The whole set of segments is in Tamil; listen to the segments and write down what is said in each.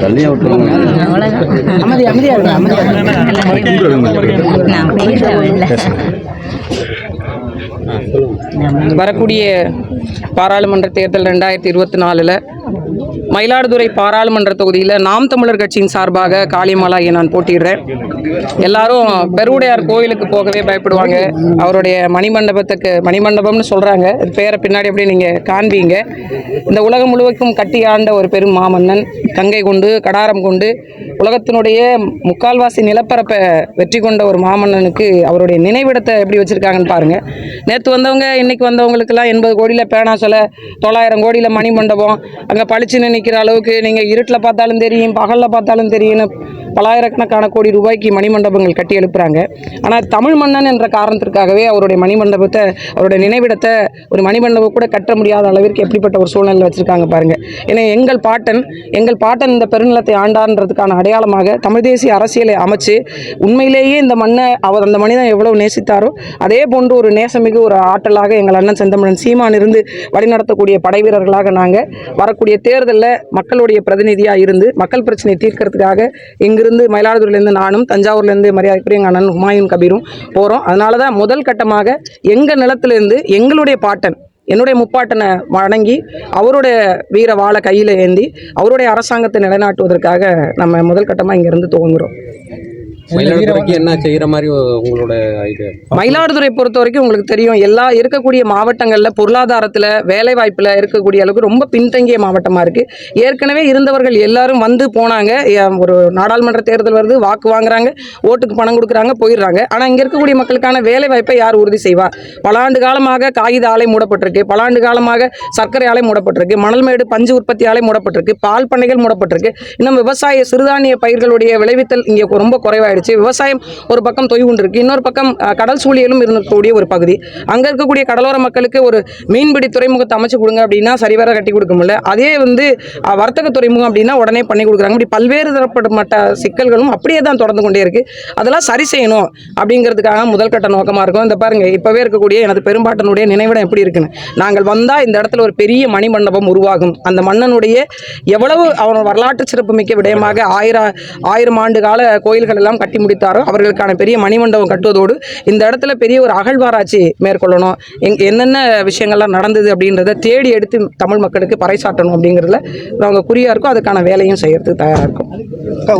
தள்ளியா விட்டுருவாங்க அமைதி அமைதியா அமைதியா வரக்கூடிய பாராளுமன்ற தேர்தல் ரெண்டாயிரத்தி இருபத்தி நாலில் மயிலாடுதுறை பாராளுமன்ற தொகுதியில் நாம் தமிழர் கட்சியின் சார்பாக காளியமாலாயை நான் போட்டிடுறேன் எல்லாரும் பெருவுடையார் கோயிலுக்கு போகவே பயப்படுவாங்க. அவருடைய மணிமண்டபத்துக்கு மணிமண்டபம்னு சொல்கிறாங்க அது பேரை பின்னாடி அப்படியே நீங்கள் காண்பீங்க. இந்த உலகம் முழுவதும் கட்டி ஆண்ட ஒரு பெரும் மாமன்னன் கங்கை கொண்டு கடாரம் கொண்டு உலகத்தினுடைய முக்கால்வாசி நிலப்பரப்பை வெற்றி கொண்ட ஒரு மாமன்னனுக்கு அவருடைய நினைவிடத்தை எப்படி வச்சுருக்காங்கன்னு பாருங்கள் நேற்று வந்தவங்க இன்றைக்கி வந்தவங்களுக்கெல்லாம் எண்பது கோடியில் பேனா சொல்ல தொள்ளாயிரம் கோடியில் மணிமண்டபம் அங்கே பளிச்சுன்னு நிற்கிற அளவுக்கு நீங்கள் இருட்டில் பார்த்தாலும் தெரியும் பகலில் பார்த்தாலும் தெரியும்னு பலாயிரக்கணக்கான கோடி ரூபாய்க்கு மணிமண்டபங்கள் கட்டி எழுப்புறாங்க. ஆனால் தமிழ் மன்னன் என்ற காரணத்திற்காகவே அவருடைய மணிமண்டபத்தை அவருடைய நினைவிடத்தை ஒரு மணிமண்டபம் கூட கட்ட முடியாத அளவிற்கு எப்படிப்பட்ட ஒரு சூழ்நிலை வச்சுருக்காங்க பாருங்கள் ஏன்னா எங்கள் பாட்டன் எங்கள் பாட்டன் இந்த பெருநிலத்தை ஆண்டான்றதுக்கான அடையாளமாக தமிழ் தேசிய அரசியலை அமைச்சு உண்மையிலேயே இந்த மண்ணை அவர் அந்த மனிதன் எவ்வளவு நேசித்தாரோ அதே போன்று ஒரு நேசமிகு ஒரு ஆற்றலாக எங்கள் அண்ணன் செந்தமிழன் சீமான் இருந்து வழிநடத்தக்கூடிய படை வீரர்களாக நாங்கள் வரக்கூடிய தேர்தலில் மக்களுடைய பிரதிநிதியாக இருந்து மக்கள் பிரச்சனையை தீர்க்கறதுக்காக இங்கிருந்து மயிலாடுதுறையிலேருந்து நானும் தஞ்சாவூர்லேருந்து மரியாதைக்குரிய எங்கள் அண்ணன் ஹுமாயூன் கபீரும் போகிறோம் அதனால தான் முதல் கட்டமாக எங்கள் நிலத்திலேருந்து எங்களுடைய பாட்டன் என்னுடைய முப்பாட்டனை வணங்கி அவருடைய வீர வாழை கையில் ஏந்தி அவருடைய அரசாங்கத்தை நிலைநாட்டுவதற்காக நம்ம முதல் கட்டமாக இங்கேருந்து துவங்குகிறோம் மயிலாடுதுறைக்கு என்ன செய்யற மாதிரி உங்களோட ஐடியா மயிலாடுதுறை பொறுத்த வரைக்கும் உங்களுக்கு தெரியும் எல்லா இருக்கக்கூடிய மாவட்டங்களில் பொருளாதாரத்தில் வேலை வாய்ப்பில் இருக்கக்கூடிய அளவுக்கு ரொம்ப பின்தங்கிய மாவட்டமாக இருக்குது ஏற்கனவே இருந்தவர்கள் எல்லாரும் வந்து போனாங்க. ஒரு நாடாளுமன்ற தேர்தல் வருது வாக்கு வாங்குறாங்க ஓட்டுக்கு பணம் கொடுக்குறாங்க போயிடுறாங்க. ஆனால் இங்கே இருக்கக்கூடிய மக்களுக்கான வேலை வாய்ப்பை யார் உறுதி செய்வா? பல ஆண்டு காலமாக காகித ஆலை மூடப்பட்டிருக்கு பல ஆண்டு காலமாக சர்க்கரை ஆலை மூடப்பட்டிருக்கு மணல்மேடு பஞ்சு உற்பத்தி ஆலை மூடப்பட்டிருக்கு பால் பண்ணைகள் மூடப்பட்டிருக்கு. இன்னும் விவசாய சிறுதானிய பயிர்களுடைய விளைவித்தல் இங்கே ரொம்ப ஆயிடுச்சு விவசாயம் ஒரு பக்கம் தொய்வுண்டு இருக்கு இன்னொரு பக்கம் கடல் சூழியலும் இருக்கக்கூடிய ஒரு பகுதி. அங்கே இருக்கக்கூடிய கடலோர மக்களுக்கு ஒரு மீன்பிடி துறைமுகத்தை அமைச்சு கொடுங்க அப்படின்னா சரிவர கட்டி கொடுக்க முடியல. அதே வந்து வர்த்தக துறைமுகம் அப்படின்னா உடனே பண்ணி கொடுக்குறாங்க. இப்படி பல்வேறு தரப்பட்ட சிக்கல்களும் அப்படியே தான் தொடர்ந்து கொண்டே இருக்கு. அதெல்லாம் சரி செய்யணும் அப்படிங்கிறதுக்காக முதல் கட்ட நோக்கமாக இருக்கும். இந்த பாருங்க இப்போவே இருக்கக்கூடிய எனது பெரும்பாட்டனுடைய நினைவிடம் எப்படி இருக்குன்னு. நாங்கள் வந்தால் இந்த இடத்துல ஒரு பெரிய மணி மண்டபம் உருவாகும். அந்த மன்னனுடைய எவ்வளவு அவன் வரலாற்று சிறப்புமிக்க விடயமாக ஆயிரம் ஆயிரம் ஆண்டு கால கோயில்கள் எல்லாம் கட்டி முடித்தாரோ அவர்களுக்கான பெரிய மணிமண்டபம் கட்டுவதோடு இந்த இடத்துல பெரிய ஒரு அகழ்வாராய்ச்சி மேற்கொள்ளணும். எங் என்னென்ன விஷயங்கள்லாம் நடந்தது அப்படின்றத தேடி எடுத்து தமிழ் மக்களுக்கு பறைசாட்டணும் அப்படிங்கிறதுல நாங்கள் குறியாக இருக்கோம் அதுக்கான வேலையும் செய்யறதுக்கு தயாராக இருக்கும்.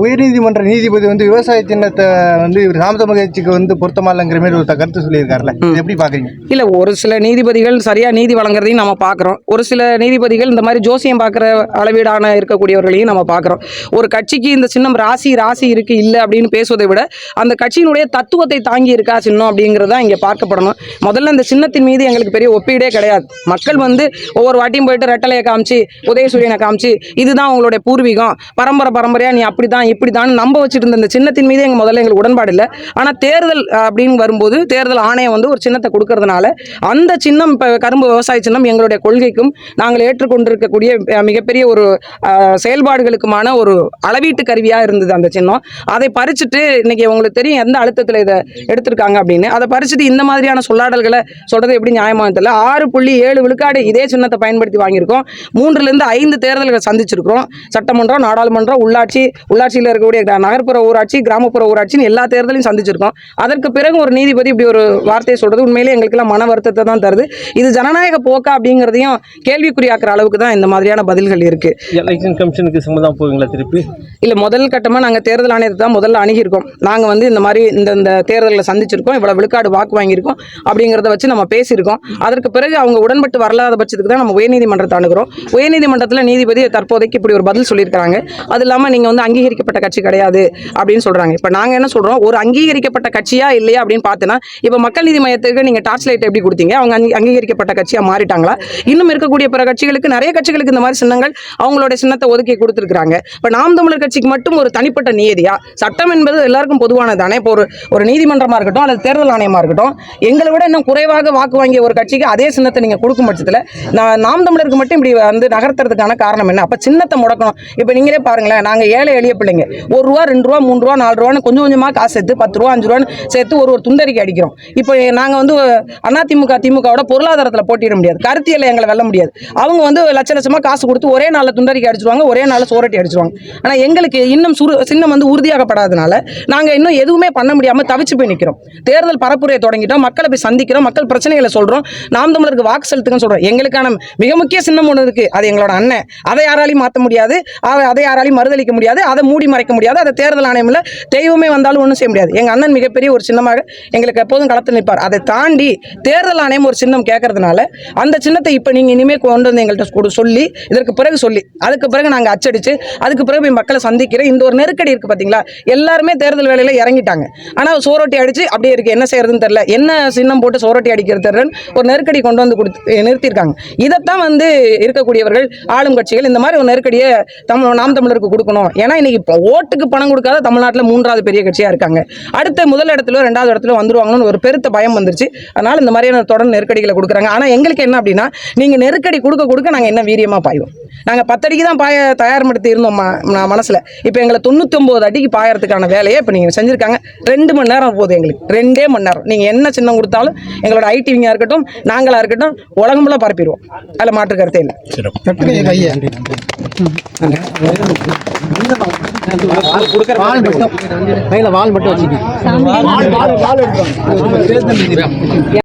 உயர்நீதிமன்ற நீதிபதி வந்து விவசாய சின்னத்தை வந்து இவர் ராமதம கட்சிக்கு வந்து பொருத்தமா இல்லைங்கிற மாதிரி ஒரு கருத்து சொல்லியிருக்காருல்ல. எப்படி பாக்குறீங்க? இல்லை ஒரு சில நீதிபதிகள் சரியாக நீதி வழங்குறதையும் நம்ம பார்க்குறோம் ஒரு சில நீதிபதிகள் இந்த மாதிரி ஜோசியம் பார்க்குற அளவீடான இருக்கக்கூடியவர்களையும் நம்ம பார்க்குறோம் ஒரு கட்சிக்கு இந்த சின்னம் ராசி ராசி இருக்கு இல்லை அப்படின்னு பேசுவதை விட அந்த கட்சியினுடைய தத்துவத்தை தாங்கி இருக்கா சின்னம் அப்படிங்கிறது தான் இங்கே பார்க்கப்படணும். முதல்ல இந்த சின்னத்தின் மீது எங்களுக்கு பெரிய ஒப்பீடே கிடையாது. மக்கள் வந்து ஒவ்வொரு வாட்டியும் போயிட்டு ரெட்டலையை காமிச்சு உதயசூரியனை காமிச்சு இதுதான் உங்களுடைய பூர்வீகம். பரம்பரை பரம்பரையாக நீ அப்படி தான் இப்படி தான் நம்ப வச்சுட்டு இருந்த இந்த சின்னத்தின் மீது எங்கள் முதல்ல எங்களுக்கு உடன்பாடு இல்லை. ஆனால் தேர்தல் அப்படின்னு வரும்போது தேர்தல் ஆணையம் வந்து ஒரு சின்னத்தை கொடுக்கறதுனால அந்த சின்னம் இப்போ கரும்பு விவசாய சின்னம் எங்களுடைய கொள்கைக்கும் நாங்கள் ஏற்றுக்கொண்டிருக்கக்கூடிய மிகப்பெரிய ஒரு செயல்பாடுகளுக்குமான ஒரு அளவீட்டு கருவியாக இருந்தது அந்த சின்னம். அதை பறிச்சுட்டு இன்னைக்கு உங்களுக்கு தெரியும் எந்த அழுத்தத்தில் இதை எடுத்திருக்காங்க அப்படின்னு. அதை பறிச்சுட்டு இந்த மாதிரியான சொல்லாடல்களை சொல்றது எப்படி நியாயமாக தெரியல. ஆறு புள்ளி ஏழு விழுக்காடு இதே சின்னத்தை பயன்படுத்தி வாங்கியிருக்கோம். மூன்றுலேருந்து ஐந்து தேர்தல்களை சந்திச்சிருக்கிறோம். சட்டமன்றம் நாடாளுமன்றம் உள்ளாட்சி உள்ளாட்சியில் இருக்கக்கூடிய நகர்ப்புற ஊராட்சி கிராமப்புற ஊராட்சின்னு எல்லா தேர்தலையும் சந்திச்சிருக்கோம். அதற்கு பிறகு ஒரு நீதிபதி இப்படி ஒரு வார்த்தையை சொல்றது உண்மையிலேயே எங்களுக்கெல்லாம் மன வருத்தத்தை தான் தருது. இது ஜனநாயக போக்கா அப்படிங்கிறதையும் கேள்விக்குறியாக்குற அளவுக்கு தான் இந்த மாதிரியான பதில்கள் இருக்கு. எலெக்ஷன் கமிஷனுக்கு சம்மதம் போவீங்களா திருப்பி? இல்லை முதல் கட்டமாக நாங்கள் தேர்தல் ஆணையத்தை தான் முதல்ல அணுகியிருக்கோம். நாங்கள் வந்து இந்த மாதிரி இந்த இந்த தேர்தலில் சந்திச்சிருக்கோம். இவ்வளோ விழுக்காடு வாக்கு வாங்கியிருக்கோம் அப்படிங்கிறத வச்சு நம்ம பேசியிருக்கோம். அதற்கு பிறகு அவங்க உடன்பட்டு வரலாத பட்சத்துக்கு தான் நம்ம உயர்நீதிமன்றத்தை அணுகிறோம். உயர்நீதிமன்றத்தில் நீதிபதி தற்போதைக்கு இப்படி ஒரு பதில் சொல்லியிருக்காங்க அது இல்லாமல் நீங்கள் வந்து அங்கீகரிக்கப்பட்ட கட்சி கிடையாது அப்படின்னு சொல்கிறாங்க இப்போ நாங்கள் என்ன சொல்கிறோம் ஒரு அங்கீகரிக்கப்பட்ட கட்சியா இல்லையா அப்படின்னு பார்த்தோன்னா இப்போ மக்கள் நீதி மையத்துக்கு நீங்கள் டார்ச் லைட் எப்படி கொடுத்தீங்க? அவங்க அங்கீகரிக்கப்பட்ட கட்சியாக மாறிட்டாங்களா? இன்னும் இருக்கக்கூடிய பிற கட்சிகளுக்கு நிறைய கட்சிகளுக்கு இந்த மாதிரி சின்னங்கள் அவங்களோட சின்னத்தை ஒதுக்கி கொடுத்துருக்காங்க இப்போ நாம் தமிழர் கட்சிக்கு மட்டும் ஒரு தனிப்பட்ட நியதியா சட்டம் என்பது பொது எல்லாருக்கும் பொதுவானது தானே? இப்போ ஒரு ஒரு நீதிமன்றமாக இருக்கட்டும் அல்லது தேர்தல் ஆணையமாக இருக்கட்டும் எங்களை விட இன்னும் குறைவாக வாக்கு வாங்கிய ஒரு கட்சிக்கு அதே சின்னத்தை நீங்கள் கொடுக்கும் பட்சத்தில் நான் நாம் தமிழருக்கு மட்டும் இப்படி வந்து நகர்த்துறதுக்கான காரணம் என்ன? அப்போ சின்னத்தை முடக்கணும். இப்போ நீங்களே பாருங்களேன் நாங்கள் ஏழை எளிய பிள்ளைங்க. ஒரு ரூபா ரெண்டு ரூபா மூணு ரூபா நாலு ரூபான்னு கொஞ்சம் கொஞ்சமாக காசு சேர்த்து பத்து ரூபா அஞ்சு ரூபான்னு சேர்த்து ஒரு ஒரு துண்டறிக்கை அடிக்கிறோம். இப்போ நாங்கள் வந்து அதிமுக திமுகவோட பொருளாதாரத்தில் போட்டியிட முடியாது. கருத்தியில் எங்களை வெல்ல முடியாது. அவங்க வந்து லட்ச லட்சமாக காசு கொடுத்து ஒரே நாளில் துண்டறிக்கை அடிச்சிருவாங்க ஒரே நாளில் சோரட்டி அடிச்சிருவாங்க. ஆனால் எங்களுக்கு இன்னும் சுரு சின்னம் வந்து உறுதியாகப்படாதனால நாங்கள் இன்னும் எதுவுமே பண்ண முடியாமல் தவிச்சு போய் நிற்கிறோம் தேர்தல் பரப்புரையை தொடங்கிட்டோம். மக்களை போய் சந்திக்கிறோம். மக்கள் பிரச்சனைகளை சொல்கிறோம் நாம் தமிழருக்கு வாக்கு செலுத்துங்கன்னு சொல்கிறோம் எங்களுக்கான மிக முக்கிய சின்னம் ஒன்று இருக்குது அது எங்களோட அண்ணன். அதை யாராலையும் மாற்ற முடியாது. அதை யாராலையும் மறுதளிக்க முடியாது. அதை மூடி மறைக்க முடியாது. அதை தேர்தல் ஆணையமில் தெய்வமே வந்தாலும் ஒன்றும் செய்ய முடியாது. எங்கள் அண்ணன் மிகப்பெரிய ஒரு சின்னமாக எங்களுக்கு எப்போதும் களத்தில் நிற்பார். அதை தாண்டி தேர்தல் ஆணையம் ஒரு சின்னம் கேட்கறதுனால அந்த சின்னத்தை இப்போ நீங்கள் இனிமேல் கொண்டு வந்து எங்கள்கிட்ட கொடு சொல்லி இதற்கு பிறகு சொல்லி அதுக்கு பிறகு நாங்கள் அச்சடிச்சு அதுக்கு பிறகு போய் மக்களை சந்திக்கிறோம் இந்த ஒரு நெருக்கடி இருக்குது பார்த்தீங்களா எல்லாருமே தேர்தல் வேலையில் இறங்கிட்டாங்க. ஆனால் சோரொட்டி அடித்து அப்படியே இருக்குது என்ன செய்யறதுன்னு தெரில என்ன சின்னம் போட்டு சோரொட்டி அடிக்கிறது தெரிலன்னு ஒரு நெருக்கடி கொண்டு வந்து கொடுத்து நிறுத்தியிருக்காங்க. இதைத்தான் வந்து இருக்கக்கூடியவர்கள் ஆளும் கட்சிகள் இந்த மாதிரி ஒரு நெருக்கடியை தமிழ் நாம் தமிழருக்கு கொடுக்கணும். ஏன்னா இன்னைக்கு இப்போ ஓட்டுக்கு பணம் கொடுக்காத தமிழ்நாட்டில் மூன்றாவது பெரிய கட்சியாக இருக்காங்க. அடுத்த முதல் இடத்துல ரெண்டாவது இடத்துல வந்துருவாங்கன்னு ஒரு பெருத்த பயம் வந்துருச்சு. அதனால் இந்த மாதிரியான தொடர் நெருக்கடிகளை கொடுக்குறாங்க. ஆனால் எங்களுக்கு என்ன அப்படின்னா நீங்கள் நெருக்கடி கொடுக்க கொடுக்க நாங்கள் என்ன வீரியமாக பாய்வோம்? நாங்கள் பத்தடிக்கு தான் பாய தயார்படுத்தி இருந்தோம் நான் மனசில். இப்போ எங்களை தொண்ணூத்தொம்பது அடிக்கு பாயறதுக்கான வேலையை இப்போ நீங்கள் செஞ்சுருக்காங்க. ரெண்டு மணி நேரம் போகுது எங்களுக்கு. ரெண்டே மணி நேரம். நீங்கள் என்ன சின்னம் கொடுத்தாலும் எங்களோட ஐடிவிங்காக இருக்கட்டும் நாங்களாக இருக்கட்டும் உலகம்புல பரப்பிடுவோம். அதில் மாற்று கருத்தே இல்லை. கையில் வால் மட்டும் வச்சுக்கி.